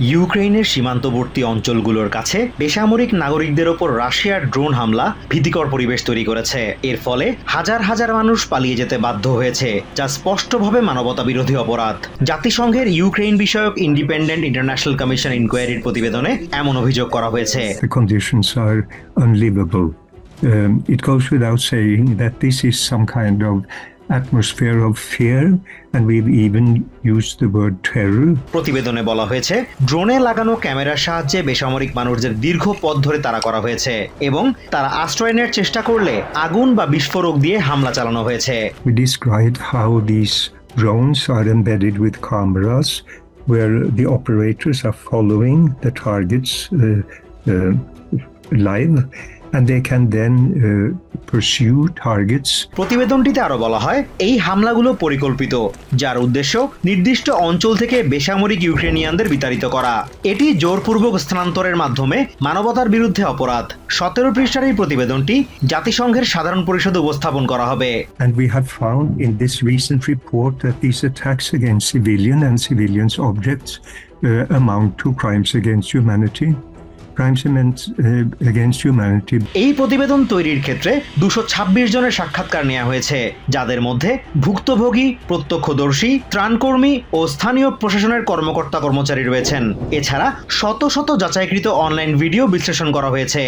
ইউক্রেনের সীমান্তবর্তী অঞ্চলগুলোর কাছে বেসামরিক নাগরিকদের ওপর রাশিয়ার ড্রোন হামলা ভীতিকর পরিবেশ তৈরি করেছে। এর ফলে হাজার হাজার মানুষ পালিয়ে যেতে বাধ্য হয়েছে যা স্পষ্টভাবে মানবতা বিরোধী অপরাধ। জাতিসংঘের ইউক্রেন বিষয়ক ইন্ডিপেন্ডেন্ট ইন্টারন্যাশনাল কমিশন ইনকোয়ারির প্রতিবেদনে এমন অভিযোগ করা হয়েছে. Um, it goes without saying that this is some kind of atmosphere of fear, and we've even used the word terror. প্রতিবেদনে বলা হয়েছে ড্রোনে লাগানো ক্যামেরার সাহায্যে বেসামরিক মানুষদের দীর্ঘ পথ ধরে তাড়া করা হয়েছে এবং তারা আশ্রয় নেওয়ার চেষ্টা করলে আগুন বা বিস্ফোরক দিয়ে হামলা চালানো হয়েছে We described how these drones are embedded with cameras where the operators are following the targets uh, uh, live প্রতিবেদনটিতে আরও বলা হয় এই হামলাগুলো পরিকল্পিত যার উদ্দেশ্য নির্দিষ্ট অঞ্চল থেকে বেসামরিক ইউক্রেনিয়ানদের বিতাড়িত করা। এটি জোরপূর্বক স্থানান্তরের মাধ্যমে মানবতার বিরুদ্ধে অপরাধ। সতেরো পৃষ্ঠার এই প্রতিবেদনটি জাতিসংঘের সাধারণ পরিষদ উপস্থাপন করা হবে। Uh, amount to crimes against humanity. Uh. এই প্রতিবেদন তৈরির ক্ষেত্রে দুশো ছাব্বিশ জনের সাক্ষাৎকার নেওয়া হয়েছে, যাদের মধ্যে ভুক্তভোগী, প্রত্যক্ষদর্শী, ত্রাণকর্মী ও স্থানীয় প্রশাসনের কর্মকর্তা কর্মচারী রয়েছেন এছাড়া শত শত যাচাইকৃত অনলাইন ভিডিও বিশ্লেষণ করা হয়েছে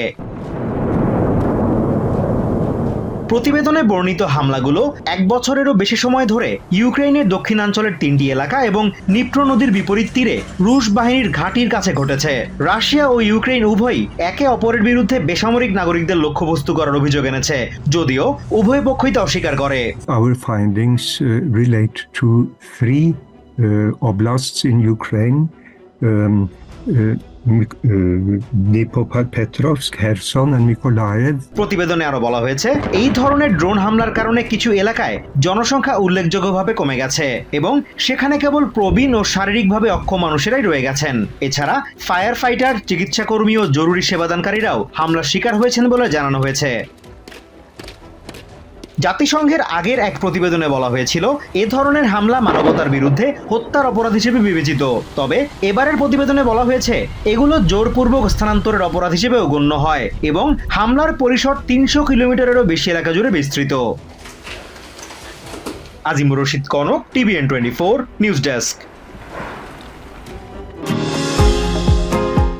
প্রতিবেদনে বর্ণিত হামলাগুলো এক বছরেরও বেশি সময় ধরে ইউক্রেনের দক্ষিণাঞ্চলের তিনটি এলাকা এবং নিপ্রো নদীর বিপরীত তীরে রুশ বাহিনীর ঘাঁটির কাছে ঘটেছে রাশিয়া ও ইউক্রেন উভয়ই একে অপরের বিরুদ্ধে বেসামরিক নাগরিকদের লক্ষ্যবস্তু করার অভিযোগ এনেছে যদিও উভয় পক্ষই তা অস্বীকার করে uh, uh, oblasts in Ukraine. Um, uh, Dnipropetrovsk, Kherson প্রতিবেদনে আরও বলা হয়েছে এই ধরনের ড্রোন হামলার কারণে কিছু এলাকায় জনসংখ্যা উল্লেখযোগ্যভাবে কমে গেছে এবং সেখানে কেবল প্রবীণ ও শারীরিকভাবে অক্ষম মানুষেরাই রয়ে গেছেন। এছাড়া ফায়ার ফাইটার চিকিৎসাকর্মী ও জরুরি সেবাদানকারীরাও হামলার শিকার হয়েছেন বলে জানানো হয়েছে। জাতিসংঘের আগের এক প্রতিবেদনে বলা হয়েছিল, এ ধরনের হামলা মানবতার বিরুদ্ধে হত্যার অপরাধ হিসেবে বিবেচিত। তবে এবারের প্রতিবেদনে বলা হয়েছে, এগুলো জোরপূর্বক স্থানান্তরের অপরাধ হিসেবেও গণ্য হয় এবং হামলার পরিসর তিনশো কিলোমিটারেরও বেশি এলাকা জুড়ে বিস্তৃত। Azimur Rashid Konok, TVN twenty four, news desk.